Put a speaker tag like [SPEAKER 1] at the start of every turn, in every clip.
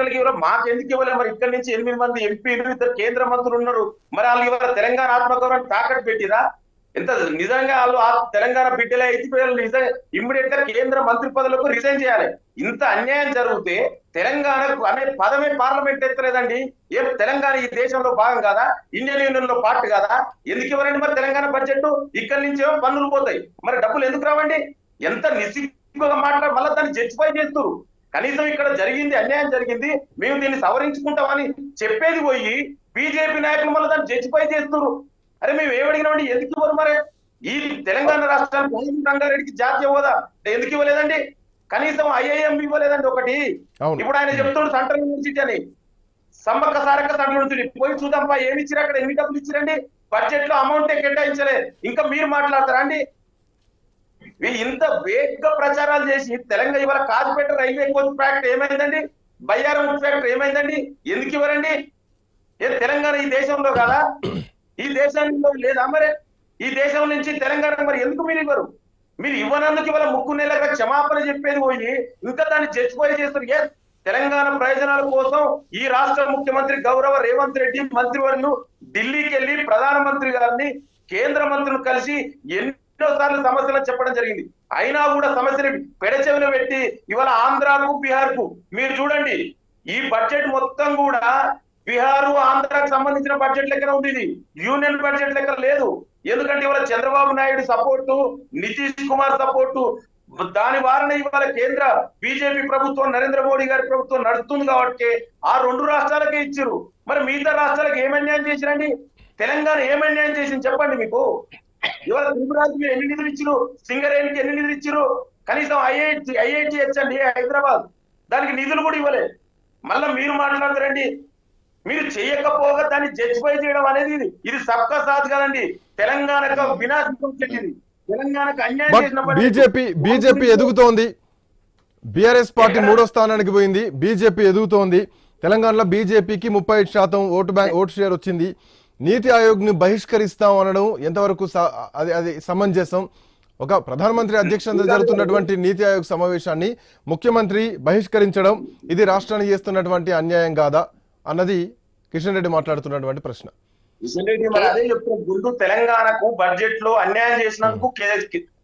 [SPEAKER 1] రాష్ట్రాలకి ఇవ్వరు మాకు ఎందుకు ఇవ్వలేదు? మరి ఇక్కడ నుంచి ఎనిమిది మంది ఎంపీలు ఇద్దరు కేంద్ర మంత్రులు ఉన్నారు. మరి వాళ్ళు ఇవ్వరు తెలంగాణ ఆత్మగౌరవం తాకట్టు పెట్టిరా? ఎంత నిజంగా వాళ్ళు ఆ తెలంగాణ బిడ్డలే అయితే నిజంగా ఇమ్మీడియట్గా కేంద్ర మంత్రి పదవులకు రిజైన్ చేయాలి. ఇంత అన్యాయం జరిగితే తెలంగాణకు అనే పదమే పార్లమెంట్ ఎత్తలేదండి. ఏం తెలంగాణ ఈ దేశంలో భాగం కాదా? ఇండియన్ యూనియన్లో పార్ట్ కాదా? ఎందుకు ఇవ్వరండి మరి తెలంగాణ బడ్జెట్ ఇక్కడి నుంచే పన్నులు పోతాయి. మరి డబ్బులు ఎందుకు రావండి? ఎంత నిస్సిగ్గుగా మాట్లాడి మళ్ళీ దాన్ని జడ్జిఫై చేస్తారు కనీసం ఇక్కడ జరిగింది అన్యాయం జరిగింది మేము దీన్ని సవరించుకుంటామని చెప్పేది పోయి బీజేపీ నాయకులు మళ్ళీ దాన్ని జడ్జిఫై చేస్తారు అరే మేము ఏమడిగినామండి ఎందుకు ఇవ్వరు మరి? ఈ తెలంగాణ రాష్ట్రానికి రంగారెడ్డికి జాతీయ హోదా ఎందుకు ఇవ్వలేదండి? కనీసం ఐఐఎం ఇవ్వలేదండి ఒకటి. ఇప్పుడు ఆయన చెప్తాడు సెంట్రల్ యూనివర్సిటీ అని. Sammakka Sarakka central university. పోయి చూద్దాంపా ఏమి ఇచ్చారు అక్కడ? ఎన్ని డబ్బులు ఇచ్చారండి బడ్జెట్లో అమౌంట్ కేటాయించలే. ఇంకా మీరు మాట్లాడతారా అండి? వీళ్ళు ఇంత వేగ్గా ప్రచారాలు చేసి తెలంగాణ ఇవాళ కాజుపేట రైల్వే కోచ్ ఫ్యాక్టరీ ఏమైందండి? బయ్యారం ఫ్యాక్టరీ ఏమైందండి? ఎందుకు ఇవ్వరండి? ఏ తెలంగాణ ఈ దేశంలో కదా? ఈ దేశంలో లేదా మరి? ఈ దేశం నుంచి తెలంగాణ మరి ఎందుకు మీరు ఇవ్వరు? మీరు ఇవ్వనందుకు ఇవాళ ముక్కు నెలగా క్షమాపణ చెప్పేది పోయి ఇంకా దాన్ని జడ్జిఫై చేస్తారు. ఏ తెలంగాణ ప్రయోజనాల కోసం ఈ రాష్ట్ర ముఖ్యమంత్రి గౌరవ రేవంత్ రెడ్డి మంత్రివర్యులు ఢిల్లీకి వెళ్ళి ప్రధానమంత్రి గారిని కేంద్ర మంత్రులు కలిసి ఎన్ని సార్లు సమస్యలు చెప్పడం జరిగింది. అయినా కూడా సమస్యని పెడచెవిన పెట్టి ఇవాళ ఆంధ్రాకు బీహార్కు మీరు చూడండి ఈ బడ్జెట్ మొత్తం కూడా బీహార్ ఆంధ్రాకు సంబంధించిన బడ్జెట్ లెక్కన ఉంది ఇది. యూనియన్ బడ్జెట్ లెక్క లేదు. ఎందుకంటే ఇవాళ చంద్రబాబు నాయుడు సపోర్టు నితీష్ కుమార్ సపోర్టు దాని వారణ ఇవాళ కేంద్ర బీజేపీ ప్రభుత్వం నరేంద్ర మోడీ గారి ప్రభుత్వం నడుస్తుంది కాబట్టి ఆ రెండు రాష్ట్రాలకే ఇచ్చారు. మరి మిగతా రాష్ట్రాలకు ఏమన్యాయం చేసిరండి? తెలంగాణ ఏమన్యాయం చేసింది? చెప్పండి మీకు. ఇవాళ త్రిపురాకి మీరు ఎన్ని నిధులు ఇచ్చారు సింగరేణికి ఎన్ని నిధులు ఇచ్చారు కనీసం ఐఐటి ఐఐటి వచ్చండి హైదరాబాద్. దానికి నిధులు కూడా ఇవ్వలే. మళ్ళా మీరు మాట్లాడతారండి మీరు చేయకపోగా దాన్ని జడ్జిఫై చేయడం అనేది ఇది. ఇది సబ్కా సాత్ కదండి. తెలంగాణకు వినాశం చెందింది తెలంగాణకు అన్యాయం
[SPEAKER 2] బట్
[SPEAKER 1] చేసిన పని-
[SPEAKER 2] బీజేపీ బీజేపీ ఎదుగుతోంది. బీఆర్ఎస్ పార్టీ మూడో స్థానానికి పోయింది. బీజేపీ ఎదుగుతోంది. తెలంగాణలో బీజేపీకి ముప్పై ఐదు శాతం ఓటు బ్యాంక్ ఓటు షేర్ వచ్చింది. నీతి ఆయోగ్ని బహిష్కరిస్తాం అనడం ఎంతవరకు అది అది సమంజసం? ఒక ప్రధానమంత్రి అధ్యక్షతన జరుగుతున్నటువంటి నీతి ఆయోగ్ సమావేశాన్ని ముఖ్యమంత్రి బహిష్కరించడం ఇది రాష్ట్రానికి చేస్తున్నటువంటి అన్యాయం కాదా? అన్నది కిషన్ రెడ్డి మాట్లాడుతున్నటువంటి ప్రశ్న.
[SPEAKER 1] కిషన్ రెడ్డి మరి అదే చెప్తున్నారు ముందు తెలంగాణకు బడ్జెట్లో అన్యాయం చేసినందుకు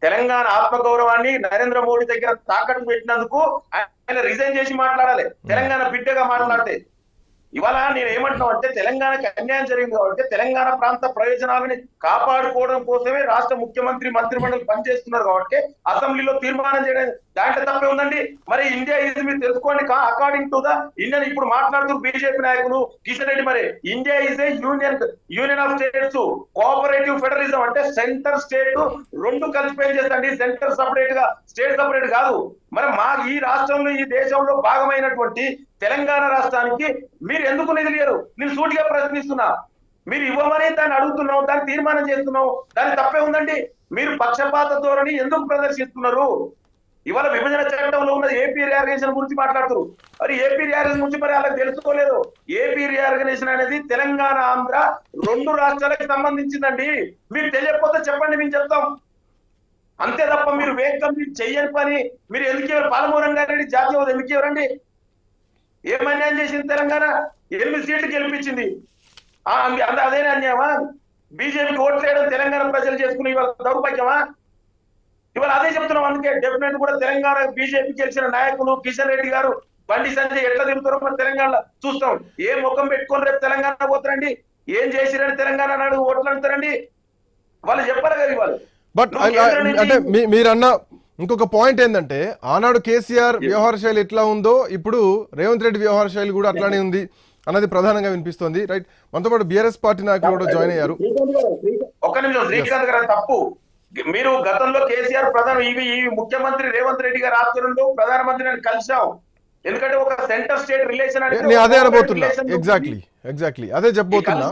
[SPEAKER 1] తెలంగాణ ఆత్మగౌరవాన్ని నరేంద్ర మోడీ దగ్గర తాకట్టు పెట్టినందుకు ఆయన రిజైన్ చేసి మాట్లాడాలి. తెలంగాణ బిడ్డగా మాట్లాడితే ఇవాళ నేను ఏమంటున్నావు అంటే తెలంగాణకి అన్యాయం జరిగింది కాబట్టి తెలంగాణ ప్రాంత ప్రయోజనాలని కాపాడుకోవడం కోసమే రాష్ట్ర ముఖ్యమంత్రి మంత్రిమండలి పనిచేస్తున్నారు కాబట్టి అసెంబ్లీలో తీర్మానం చేయడం దాంట్లో తప్పే ఉందండి. మరి ఇండియా ఇది మీరు తెలుసుకోండి. అకార్డింగ్ టు ద ఇండియన్ ఇప్పుడు మాట్లాడుతూ బీజేపీ నాయకులు కిషన్ రెడ్డి మరి India is a union union of states cooperative federalism అంటే సెంటర్ స్టేట్ రెండు కలిసి పనిచేస్తండి సెంటర్ సపరేట్గా స్టేట్ సపరేట్ కాదు. మరి మా ఈ రాష్ట్రంలో ఈ దేశంలో భాగమైనటువంటి తెలంగాణ రాష్ట్రానికి మీరు ఎందుకు నిధులేరు నేను సూటిగా ప్రశ్నిస్తున్నా. మీరు ఇవ్వమని దాన్ని అడుగుతున్నాం దాన్ని తీర్మానం చేస్తున్నాం దాని తప్పే ఉందండి. మీరు పక్షపాత ధోరణి ఎందుకు ప్రదర్శిస్తున్నారు? ఇవాళ విభజన చట్టంలో ఉన్నది ఏపీ రియార్గనేషన్ గురించి మాట్లాడుతారు మరి ఏపీ రియార్గనేషన్ గురించి మరి అలా తెలుసుకోలేదు. ఏపీ రియార్గనేషన్ అనేది తెలంగాణ ఆంధ్ర రెండు రాష్ట్రాలకు సంబంధించిందండి. మీరు తెలియకపోతే చెప్పండి మేము చెప్తాం. అంతే తప్ప మీరు వేగం మీరు చెయ్యని పని మీరు ఎందుకు పాలమూరం గారి జాతీయ హోదా ఎందుకు ఎవరండి ఏం అన్యాయం చేసింది తెలంగాణ? ఎనిమిది సీట్లు గెలిపించింది. ఆ, అదేనా అన్యాయమా? బీజేపీకి ఓట్లు వేయడం తెలంగాణ ప్రజలు చేసుకుని ఇవాళ దౌర్భాగ్యమా? ఇవాళ అదే చెప్తున్నాం అందుకే డెఫినెట్ కూడా తెలంగాణ బీజేపీ గెలిచిన నాయకులు కిషన్ రెడ్డి గారు బండి సంజయ్ ఎట్లా తిరుగుతారో మన తెలంగాణలో చూస్తాం. ఏ ముఖం పెట్టుకొని రేపు తెలంగాణ పోతారండి? ఏం చేసిరని తెలంగాణ నాడు ఓట్లు అడుగుతారండి? వాళ్ళు చెప్పారు కదా ఇవాళ.
[SPEAKER 2] బట్ అంటే మీరన్న ఇంకొక పాయింట్ ఏంటంటే ఆనాడు కేసీఆర్ వ్యవహార శైలి ఎట్లా ఉందో ఇప్పుడు రేవంత్ రెడ్డి వ్యవహార శైలి కూడా అట్లానే ఉంది అన్నది ప్రధానంగా వినిపిస్తోంది. రైట్ మనతో పాటు బీఆర్ఎస్ పార్టీ నాయకులు కూడా జాయిన్ అయ్యారు.
[SPEAKER 1] ఒక్క నిమిషం శ్రీకాంత్ గారు తప్పు. మీరు గతంలో కేసీఆర్ ప్రధాన ఇవి ఈ ముఖ్యమంత్రి రేవంత్ రెడ్డి గారి ఆధ్వర్యంలో ప్రధానమంత్రిని కలిసాం ఎందుకంటే ఒక సెంటర్ స్టేట్ రిలేషన్
[SPEAKER 2] నేను అదే అనబోతున్నా. ఎగ్జాక్ట్లీ ఎగ్జాక్ట్లీ అదే చెప్పబోతున్నా.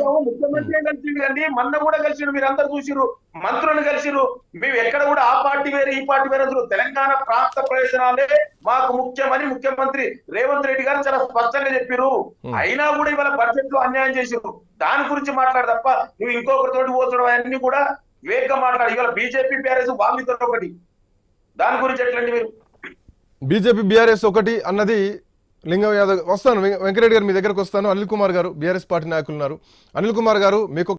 [SPEAKER 1] ముఖ్యమంత్రి మొన్న కూడా కలిసిండు మీరు అందరు చూసిరు మంత్రులను కలిసిరు మేము ఎక్కడ కూడా ఆ పార్టీ వేరే ఈ పార్టీ వేరే. తెలంగాణ ప్రాంత ప్రయోజనాలే మాకు ముఖ్యమని ముఖ్యమంత్రి రేవంత్ రెడ్డి గారు చాలా స్పష్టంగా చెప్పారు అయినా కూడా ఇవాళ బడ్జెట్లో అన్యాయం చేసిరు దాని గురించి మాట్లాడు తప్ప నువ్వు ఇంకొకరితోటి పోచడం అన్ని కూడా వేగంగా మాట్లాడు. ఇవాళ బీజేపీ బీఆర్ఎస్ వాళ్ళిద్దరు ఒకటి. దాని గురించి ఎట్లండి మీరు?
[SPEAKER 2] బీజేపీ బీఆర్ఎస్ ఒకటి అన్నది లింగం యాదవ్ వస్తాను వెంకరెడ్డి గారు మీ దగ్గరకు వస్తాను. అనిల్ కుమార్ గారు బీఆర్ఎస్ పార్టీ నాయకులు ఉన్నారు అనిల్ కుమార్ గారు మీకు